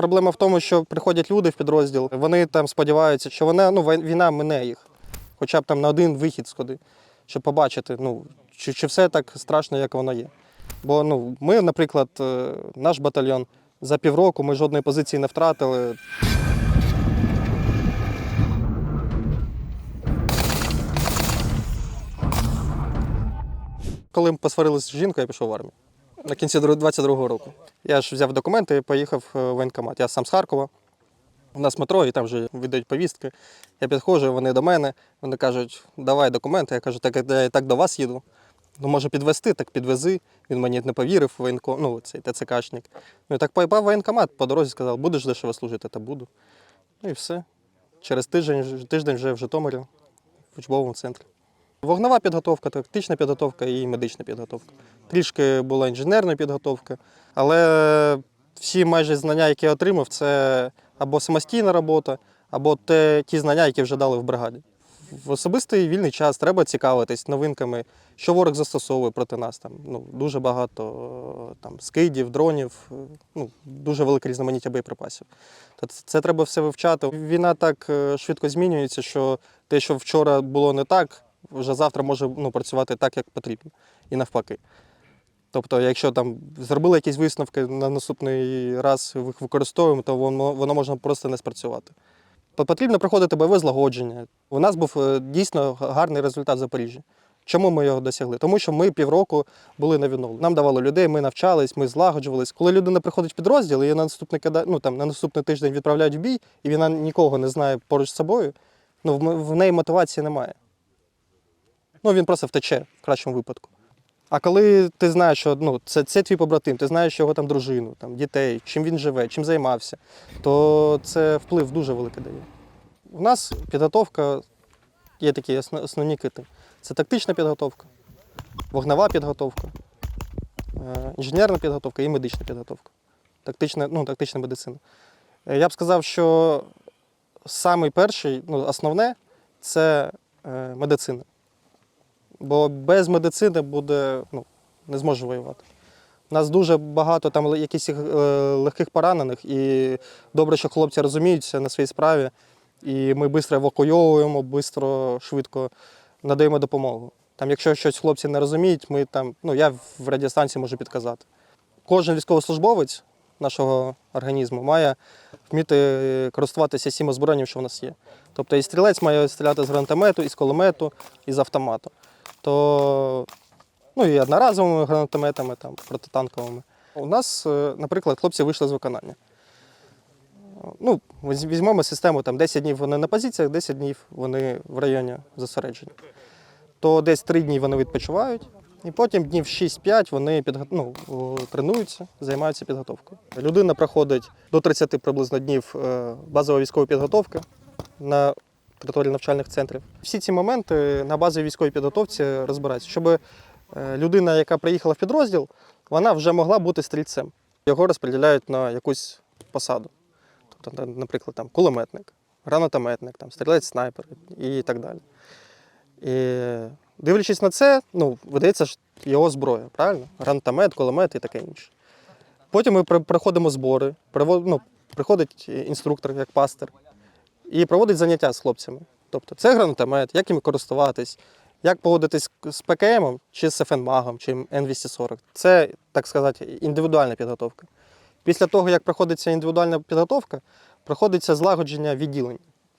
проблема в тому, що приходять люди в підрозділ, вони там сподіваються, що вона, ну, війна мине їх. Хоча б там на один вихід сходи, щоб побачити, ну, чи, чи все так страшно, як воно є. Бо ну, ми, наприклад, е, наш батальйон за півроку ми жодної позиції не втратили. Коли ми посварилися з жінкою, я пішов в армію. На кінці 22-го року. Я ж взяв документи і поїхав е, в воєнкомат. Я сам з Харкова. У нас метро, і там вже видають повістки. Я підходжу, вони до мене, вони кажуть, давай документи. Я кажу, так я і так до вас їду. Ну, може підвезти, так підвези. Він мені не повірив, воєнко, ну, цей ТЦКшник. Ну і так поїбав воєнкомат, по дорозі сказав, будеш дешево служити, та буду. Ну і все. Через тиждень, тиждень вже в Житомирі, в учбовому центрі. Вогнева підготовка, тактична підготовка і медична підготовка. Трішки була інженерна підготовка, але всі майже знання, які я отримав, це або самостійна робота, або те, ті знання, які вже дали в бригаді. В особистий вільний час треба цікавитись новинками, що ворог застосовує проти нас. Там ну, дуже багато там, скидів, дронів, ну, дуже велике різноманіття боєприпасів. Це, це треба все вивчати. Війна так е, швидко змінюється, що те, що вчора було не так, вже завтра може ну, працювати так, як потрібно, і навпаки. Тобто, якщо там зробили якісь висновки на наступний раз їх використовуємо, то воно, воно може просто не спрацювати. Потрібно проходити бойове злагодження. У нас був е, дійсно гарний результат в Запоріжжі. Чому ми його досягли? Тому що ми півроку були на відновленні. Нам давали людей, ми навчались, ми злагоджувались. Коли людина приходить в підрозділ, її на наступний ну, там, на наступний тиждень відправляють в бій, і вона нікого не знає поруч з собою, ну, в неї мотивації немає. Ну, він просто втече в кращому випадку. А коли ти знаєш, що ну, це, це твій побратим, ти знаєш його там дружину, там, дітей, чим він живе, чим займався, то це вплив дуже великий дає. У нас підготовка є такі основні кити. Це тактична підготовка, вогнева підготовка, е, інженерна підготовка і медична підготовка. Тактична, ну, тактична медицина. Е, Я б сказав, що самий перший, ну, основне це е, медицина. Бо без медицини буде, ну, не зможе воювати. У нас дуже багато там якихось е, легких поранених, і добре, що хлопці розуміються на своїй справі, і ми швидко евакуйовуємо, швидко, швидко надаємо допомогу. Там, якщо щось хлопці не розуміють, ми там, ну я в радіостанції можу підказати. Кожен військовослужбовець нашого організму має вміти користуватися всім озброєнням, що в нас є. Тобто і стрілець має стріляти з гранатомету, і з кулемету, і з автомату. То ну і одноразовими гранатометами, там, протитанковими. У нас, е, наприклад, хлопці вийшли з виконання. Ну, візьмемо систему, там 10 днів вони на позиціях, 10 днів вони в районі зосередження. То десь 3 дні вони відпочивають, і потім днів 6-5 вони підго... ну, тренуються, займаються підготовкою. Людина проходить до 30 приблизно днів е, базової військової підготовки на території навчальних центрів. Всі ці моменти на базовій військовій підготовці розбираються, щоб е, людина, яка приїхала в підрозділ, вона вже могла бути стрільцем. Його розподіляють на якусь посаду. Тобто, наприклад, там кулеметник, гранатометник, там, стрілець снайпер і так далі. І дивлячись на це, ну, видається ж його зброя, правильно? Гранатомет, кулемет і таке інше. Потім ми при- проходимо збори, ну, приходить інструктор, як пастир, і проводить заняття з хлопцями. Тобто це гранатомет, як їм користуватись, як поводитись з ПКМ чи з ФНМАГом, чи Н240. Це, так сказати, індивідуальна підготовка. Після того, як проходиться індивідуальна підготовка, проходиться злагодження відділень.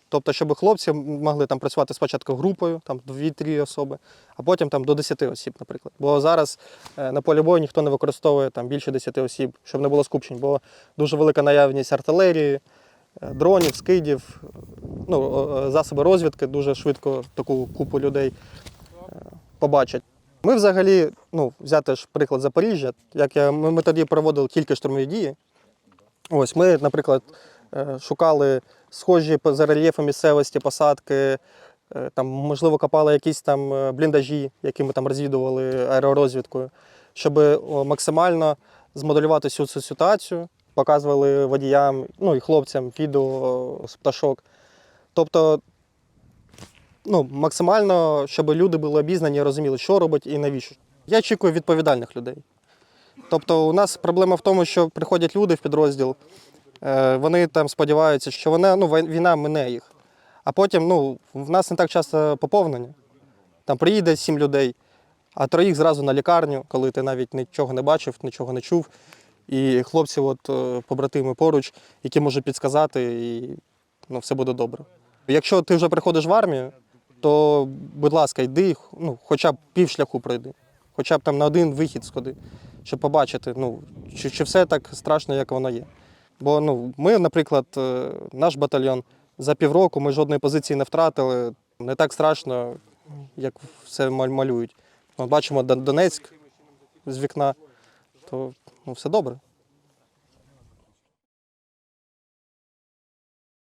Тобто, щоб хлопці могли там працювати спочатку групою, там 2-3 особи, а потім там до 10 осіб, наприклад. Бо зараз е, на полі бою ніхто не використовує там більше 10 осіб, щоб не було скупчень, бо дуже велика наявність артилерії, дронів, скидів, ну, засоби розвідки дуже швидко таку купу людей е, побачать. Ми взагалі, ну, взяти ж приклад Запоріжжя, як я, ми, ми тоді проводили тільки штурмові дії. Ось ми, наприклад, е, шукали схожі за рельєфом місцевості, посадки, е, там, можливо, копали якісь там е, бліндажі, які ми там розвідували аеророзвідкою, щоб максимально змоделювати всю цю ситуацію, показували водіям, ну і хлопцям відео з пташок. Тобто, ну, максимально, щоб люди були обізнані розуміли, що робить і навіщо. Я очікую відповідальних людей. Тобто, у нас проблема в тому, що приходять люди в підрозділ, Е, Вони там сподіваються, що вона, ну, війна мине їх. А потім ну, в нас не так часто поповнення. Там приїде сім людей, а троїх зразу на лікарню, коли ти навіть нічого не бачив, нічого не чув. І хлопці, от, е, побратими поруч, які можуть підсказати, і ну, все буде добре. Якщо ти вже приходиш в армію, то, будь ласка, йди, ну, хоча б півшляху пройди, хоча б там на один вихід сходи, щоб побачити, ну, чи, чи все так страшно, як воно є. Бо ну, ми, наприклад, е, наш батальйон за півроку ми жодної позиції не втратили. Не так страшно, як все малюють. От бачимо Донецьк з вікна, то ну, все добре.